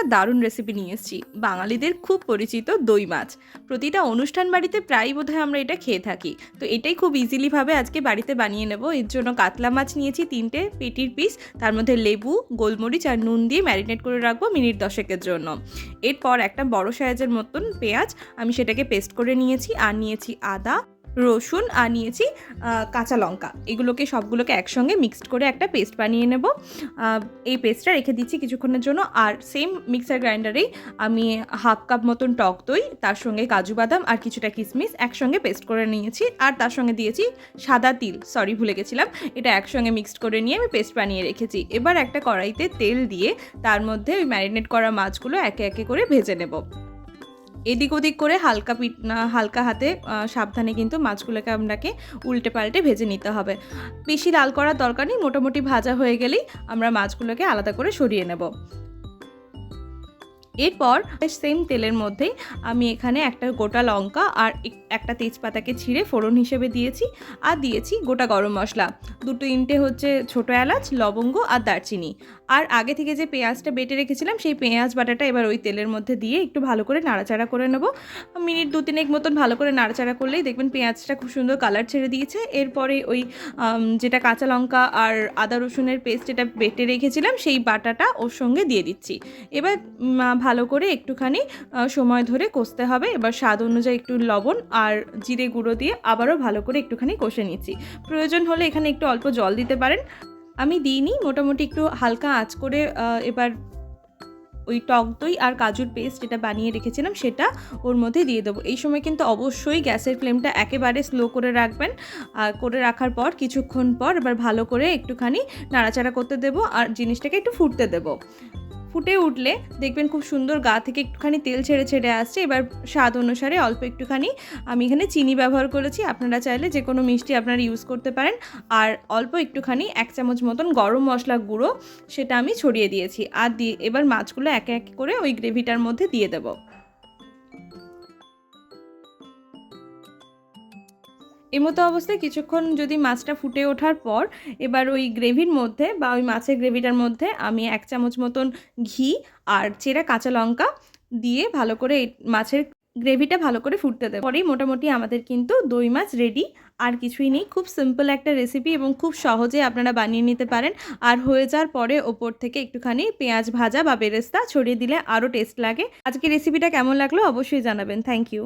একটা দারুণ রেসিপি নিয়ে এসেছি। বাঙালিদের খুব পরিচিত দই মাছ। প্রতিটা অনুষ্ঠান বাড়িতে প্রায়ই বোধহয় আমরা এটা খেয়ে থাকি। তো এটাই খুব ইজিলিভাবে আজকে বাড়িতে বানিয়ে নেব। এর জন্য কাতলা মাছ নিয়েছি তিনটে পেটির পিস তার মধ্যে লেবু, গোলমরিচ আর নুন দিয়ে ম্যারিনেট করে রাখব মিনিট দশেকের জন্য। এরপর একটা বড় সাইজের মতন পেঁয়াজ আমি সেটাকে পেস্ট করে নিয়েছি। আর নিয়েছি আদা রসুন আর নিয়েছি কাঁচা লঙ্কা। এগুলোকে সবগুলোকে একসঙ্গে মিক্সড করে একটা পেস্ট বানিয়ে নেব। এই পেস্টটা রেখে দিচ্ছি কিছুক্ষণের জন্য। আর সেম মিক্সার গ্রাইন্ডারেই আমি হাফ কাপ মতন টক দই, তার সঙ্গে কাজু বাদাম আর কিছুটা কিশমিশ একসঙ্গে পেস্ট করে নিয়েছি। আর তার সঙ্গে দিয়েছি সাদা তিল সরি ভুলে গেছিলাম। এটা একসঙ্গে মিক্সড করে নিয়ে আমি পেস্ট বানিয়ে রেখেছি। এবার একটা কড়াইতে তেল দিয়ে তার মধ্যে ওই ম্যারিনেট করা মাছগুলো একে একে করে ভেজে নেব। এদিক ওদিক করে হালকা পিট হালকা হাতে সাবধানে কিন্তু মাছগুলোকে আপনাকে উল্টে পাল্টে ভেজে নিতে হবে। বেশি লাল করার দরকার নেই, মোটামুটি ভাজা হয়ে গেলেই আমরা মাছগুলোকে আলাদা করে সরিয়ে নেব। এরপর সেম তেলের মধ্যেই আমি এখানে একটা গোটা লঙ্কা আর একটা তেজপাতাকে ছিঁড়ে ফোড়ন হিসেবে দিয়েছি আর দিয়েছি গোটা গরম মশলা। দুটো তিনটে হচ্ছে ছোটো এলাচ, লবঙ্গ আর দারচিনি। আর আগে থেকে যে পেঁয়াজটা বেটে রেখেছিলাম, সেই পেঁয়াজ বাটাটা এবার ওই তেলের মধ্যে দিয়ে একটু ভালো করে নাড়াচাড়া করে নেব। মিনিট দু তিনেক মতন ভালো করে নাড়াচাড়া করলেই দেখবেন পেঁয়াজটা খুব সুন্দর কালার ছেড়ে দিয়েছে। এরপরে ওই যেটা কাঁচা লঙ্কা আর আদা রসুনের পেস্ট যেটা বেটে রেখেছিলাম, সেই বাটাটা ওর সঙ্গে দিয়ে দিচ্ছি। এবার ভালো করে একটুখানি সময় ধরে কষতে হবে। এবার স্বাদ অনুযায়ী একটু লবণ আর জিরে গুঁড়ো দিয়ে আবারও ভালো করে একটুখানি কষে নিচ্ছি। প্রয়োজন হলে এখানে একটু অল্প জল দিতে পারেন। আমি দিইনি, মোটামুটি একটু হালকা আঁচ করে এবার ওই টক দই আর কাজুর পেস্ট যেটা বানিয়ে রেখেছিলাম সেটা ওর মধ্যে দিয়ে দেবো। এই সময় কিন্তু অবশ্যই গ্যাসের ফ্লেমটা একেবারে স্লো করে রাখবেন। আর করে রাখার পর, কিছুক্ষণ পর এবার ভালো করে একটুখানি নাড়াচাড়া করতে দেবো আর জিনিসটাকে একটু ফুটতে দেবো। ফুটে উঠলে দেখবেন খুব সুন্দর গা থেকে একটুখানি তেল ছেড়ে ছেড়ে আসছে। এবার স্বাদ অনুসারে অল্প একটুখানি আমি এখানে চিনি ব্যবহার করেছি। আপনারা চাইলে যে কোনো মিষ্টি আপনারা ইউজ করতে পারেন। আর অল্প একটুখানি এক চামচ মতন গরম মশলা গুঁড়ো সেটা আমি ছড়িয়ে দিয়েছি। আর দিয়ে এবার মাছগুলো একে এক করে ওই গ্রেভিটার মধ্যে দিয়ে দেবো। এমতো অবস্থায় কিছুক্ষণ যদি মাছটা ফুটে ওঠার পর এবার ওই গ্রেভির মধ্যে বা ওই মাছের গ্রেভিটার মধ্যে আমি এক চামচ মতন ঘি আর চেরা কাঁচা লঙ্কা দিয়ে ভালো করে মাছের গ্রেভিটা ভালো করে ফুটতে দেবো। পরেই মোটামুটি আমাদের কিন্তু দই মাছ রেডি আর কিছুই নেই। খুব সিম্পল একটা রেসিপি এবং খুব সহজে আপনারা বানিয়ে নিতে পারেন। আর হয়ে যাওয়ার পরে ওপর থেকে একটুখানি পেঁয়াজ ভাজা বা বেরেস্তা ছড়িয়ে দিলে আরও টেস্ট লাগে। আজকে রেসিপিটা কেমন লাগল অবশ্যই জানাবেন। Thank you